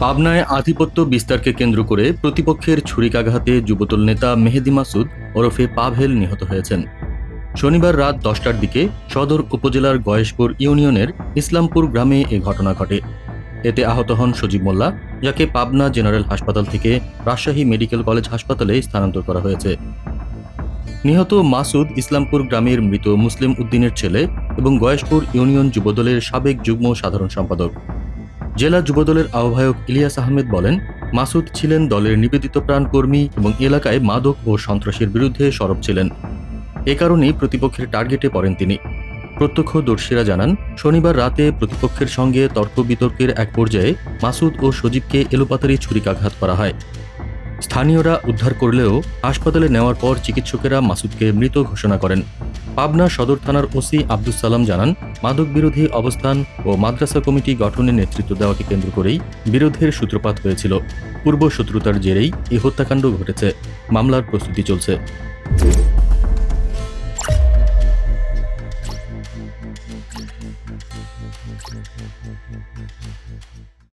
পাবনায় আধিপত্য বিস্তারকে কেন্দ্র করে প্রতিপক্ষের ছুরিকাঘাতে যুবদল নেতা মেহেদি মাসুদ ওরফে পাভেল নিহত হয়েছেন। শনিবার রাত দশটার দিকে সদর উপজেলার গয়েশপুর ইউনিয়নের ইসলামপুর গ্রামে এ ঘটনা ঘটে। এতে আহত হন সজীব মোল্লা, যাকে পাবনা জেনারেল হাসপাতাল থেকে রাজশাহী মেডিকেল কলেজ হাসপাতালে স্থানান্তর করা হয়েছে। নিহত মাসুদ ইসলামপুর গ্রামের মৃত মুসলিম উদ্দিনের ছেলে এবং গয়েশপুর ইউনিয়ন যুবদলের সাবেক যুগ্ম সাধারণ সম্পাদক। জেলা যুবদলের আহ্বায়ক ইলিয়াস আহমেদ বলেন, মাসুদ ছিলেন দলের নিবেদিত প্রাণ কর্মী এবং এলাকায় মাদক ও সন্ত্রাসের বিরুদ্ধে সরব ছিলেন। এ কারণেই প্রতিপক্ষের টার্গেটে পড়েন তিনি। প্রত্যক্ষদর্শীরা জানান, শনিবার রাতে প্রতিপক্ষের সঙ্গে তর্ক বিতর্কের এক পর্যায়ে মাসুদ ও সজীবকে এলোপাতারি ছুরিকাঘাত করা হয়। স্থানীয়রা উদ্ধার করলেও হাসপাতালে নেওয়ার পর চিকিৎসকেরা মাসুদকে মৃত ঘোষণা করেন। পাবনা সদর থানার ওসি আব্দুস সালাম জানান মাদক বিরোধী অবস্থান ও মাদ্রাসা কমিটি গঠনের নেতৃত্ব দেওয়াকে কেন্দ্র করেই বিরোধের সূত্রপাত হয়েছিল। পূর্ব শত্রুতার জেরেই এই হত্যাকাণ্ড ঘটেছে। মামলার প্রস্তুতি চলছে।